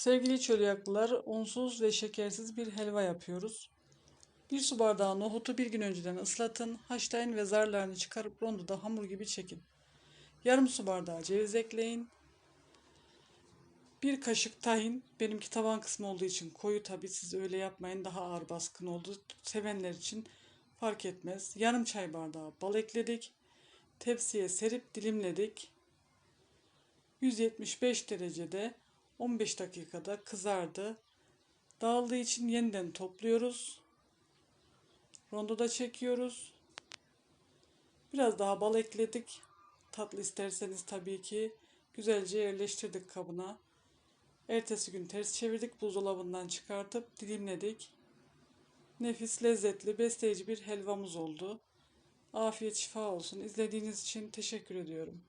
Sevgili çölyaklılar, unsuz ve şekersiz bir helva yapıyoruz. Bir su bardağı nohutu bir gün önceden ıslatın, haşlayın ve zarlarını çıkarıp rondoda hamur gibi çekin. Yarım su bardağı ceviz ekleyin. Bir kaşık tahin, benimki tavan kısmı olduğu için koyu tabi siz öyle yapmayın daha ağır baskın oldu. Sevenler için fark etmez. Yarım çay bardağı bal ekledik. Tepsiye serip dilimledik. 175 derecede 15 dakikada kızardı. Dağıldığı için yeniden topluyoruz. Rondoda çekiyoruz. Biraz daha bal ekledik. Tatlı isterseniz tabii ki güzelce yerleştirdik kabına. Ertesi gün ters çevirdik. Buzdolabından çıkartıp dilimledik. Nefis, lezzetli, besleyici bir helvamız oldu. Afiyet şifa olsun. İzlediğiniz için teşekkür ediyorum.